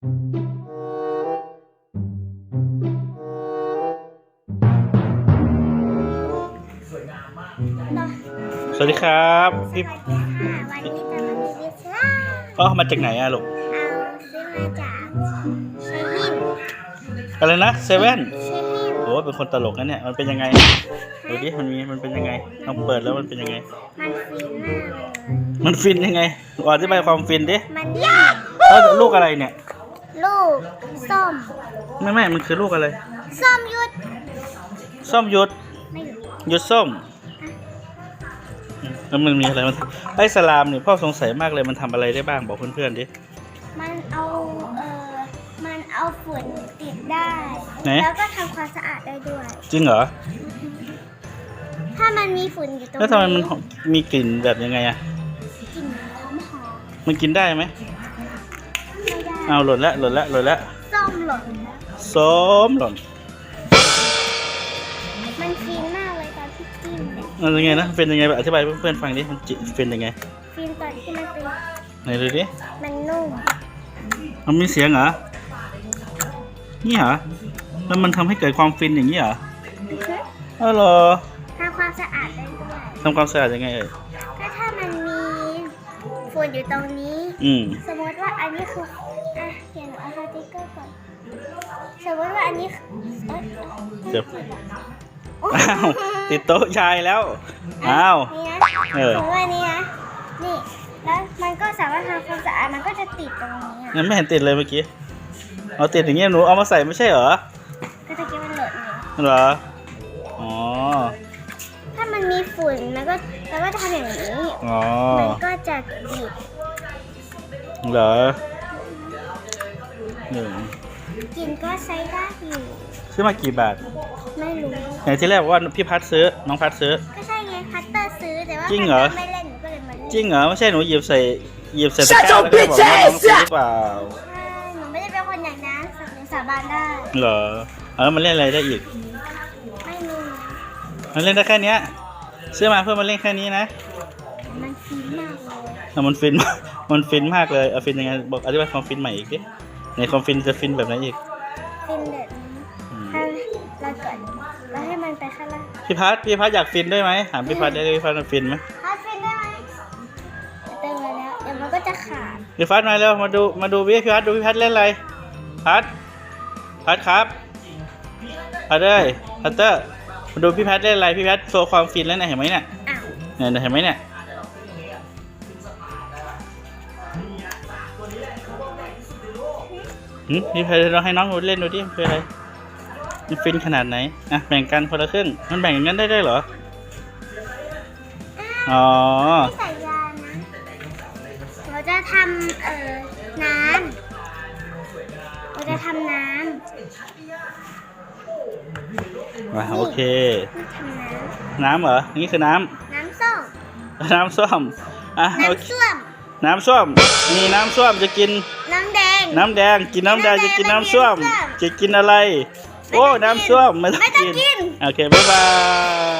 สวัสดีครับสพี่วัสดีค่ะ วันนี้จะมารีวิวซ่าพ่อเอามาจากไหนอะลูกเอาซื้อมาจากเชฮินอะไรนะเซเว่นเชฮินโอ้เป็นคนตลกนะเนี่ยมันเป็นยังไงดูดิมันมีมันเป็นยังไงลองเปิดแล้วมันเป็นยังไง มันฟินมากเลยมันฟินยังไงอธิบายความฟินดิมันยากแล้วลูกอะไรเนี่ย ลูกส้มไม่ไม่มันคือลูกอะไร ส้มยุด ส้มหยุด ไม่หยุดหยุดส้มแล้วมันมีอะไรมันไอ้สลามเนี่ยพ่อสงสัยมากเลยมันทำอะไรได้บ้างบอกเพื่อนๆดิ มันเอาเออมันเอาฝุ่นติดได้ไหนแล้วก็ทำความสะอาดได้ด้วย จริงเหรอ ถ้ามันมีฝุ่นอยู่ตรงแล้วทำไมมันหอมมีกลิ่นแบบยังไงอะกลิ่นหอมหอมมันกินได้ไหมไม่ได้ เอาหล่นละหล่นละหล่นละส้มหล่นแล้วส้มหล่น มันฟินมากเลยตอนที่กินเนี่ยมันยังไงนะ เป็นยังไงอธิบายให้เพื่อนๆฟังดิ มันจิเป็นยังไง ฟินตอนที่มันเป็นไหนดูดิ มันนุ่มมันมีเสียงเหรอ นี่เหรอ แล้วมันทำให้เกิดความฟินอย่างนี้เหรอเออเหรอทำความสะอาดได้ด้วยทำความสะอาดยังไงเอ่ยก็ถ้ามันมีฝุ่นอยู่ตรงนี้ อืม สมมติว่าอันนี้คือ ว่าอันนี้คือเอ้ยเดี๋ยวอ้าวติดโต๊ะชายแล้วอ้าว นี่นะเออสมมติว่านี่นะ นี่ แล้วมันก็สามารถทำความสะอาดมันก็จะติดตรงนี้อะยังไม่เห็นติดเลยเมื่อกี้เอาติดอย่างเงี้ยหนูเอามาใส่ไม่ใช่เหรอก็จะคิดว่าหล่นอยู่เหรออ๋อถ้ามันมีฝุ่นมันก็เราก็จะทำอย่างนี้ อ๋อมันก็จะติด เหรอหนึ่ง กินก็ใช้ได้อยู่ซื้อมากี่บาท ไม่รู้อย่างที่แรกบอกว่าพี่พัดซื้อ น้องพัดซื้อ ก็ใช่ไงพัตเตอร์ซื้อแต่ว่าจริงเหรอ พัตตไม่เล่นหนูก็เลยมาเล่นจริงเหรอ ไม่ใช่หนูหยิบใส่หยิบใส่ตะกร้าแล้วก็บอกว่าน้องซื้อหรือเปล่า ใช่หนูไม่ได้เป็นคนอย่างนั้นสักสาบานได้ เหรอเอาแล้วมันเล่นอะไรได้อีก ไม่รู้มันเล่นได้แค่เนี้ยซื้อมาเพื่อมาเล่นแค่นี้นะมันฟินมากเลย แต่มันฟินมันฟินมากเลยเอาฟินยังไงบอกอธิบายความฟินใหม่อีกดิ ในความฟินจะฟินแบบไหนอีกฟินแบบนี้อืมถ้าเราเกิดเราให้มันไปข้างล่างพี่พัดพี่พัดอยากฟินด้วยไหมถามพี่พัดได้เลยพี่พัดมันฟินไหมพัดฟินได้ไหมเติมมาแล้วเดี๋ยวมันก็จะขาดพี่พัดมาแล้วมาดูมาดูพี่พี่พัดดูพี่พัดเล่นอะไรพัดพัดครับพัดเอ้ยพัตเตอร์มาดูพี่พัดเล่นอะไรพี่พัดโชว์ความฟินแล้วนะเห็นไหมเนี่ยอ้าวเนี่ยเห็นไหมเนี่ย หืมพี่พัดเราให้น้องเล่นดูดิมันคืออะไรมันฟินขนาดไหนอะแบ่งกันคนละครึ่ง มันแบ่งอย่างนั้นได้ด้วยเหรอ อ๋อ ไม่ใส่ยานะเราจะทำเอ่อน้ำเราจะทำน้อะโอเคำนี่ทำน้น้ำเหรอนี่คือน้ำ น้ำส้มำ น้ำส้ม อะโอเค น้ำส้วมน้ำส้ม มีน้ำส้มจะกินน้ำแดง น้ำแดงกินน้ำแดงน้ำแดงจะกินน้ำส้มไม่กินน้ำส้มจะกินอะไรไม่โอ้ต้องกินน้ำส้มไม่ต้องไม่ต้องกินกิน โอเค บ๊ายบาย